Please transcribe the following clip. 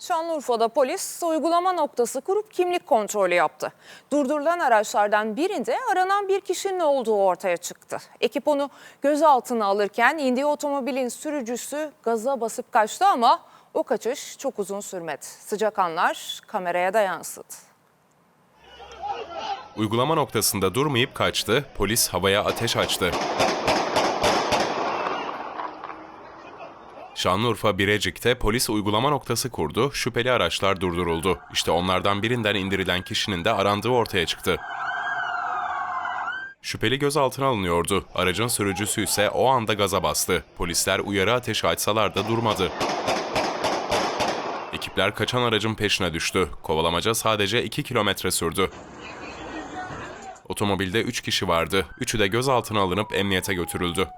Şanlıurfa'da polis uygulama noktası kurup kimlik kontrolü yaptı. Durdurulan araçlardan birinde aranan bir kişinin olduğu ortaya çıktı. Ekip onu gözaltına alırken indiği otomobilin sürücüsü gaza basıp kaçtı ama o kaçış çok uzun sürmedi. Sıcak anlar kameraya da yansıdı. Uygulama noktasında durmayıp kaçtı, polis havaya ateş açtı. Şanlıurfa Birecik'te polis uygulama noktası kurdu, şüpheli araçlar durduruldu. İşte onlardan birinden indirilen kişinin de arandığı ortaya çıktı. Şüpheli gözaltına alınıyordu. Aracın sürücüsü ise o anda gaza bastı. Polisler uyarı ateşi açsalar da durmadı. Ekipler kaçan aracın peşine düştü. Kovalamaca sadece 2 kilometre sürdü. Otomobilde 3 kişi vardı. Üçü de gözaltına alınıp emniyete götürüldü.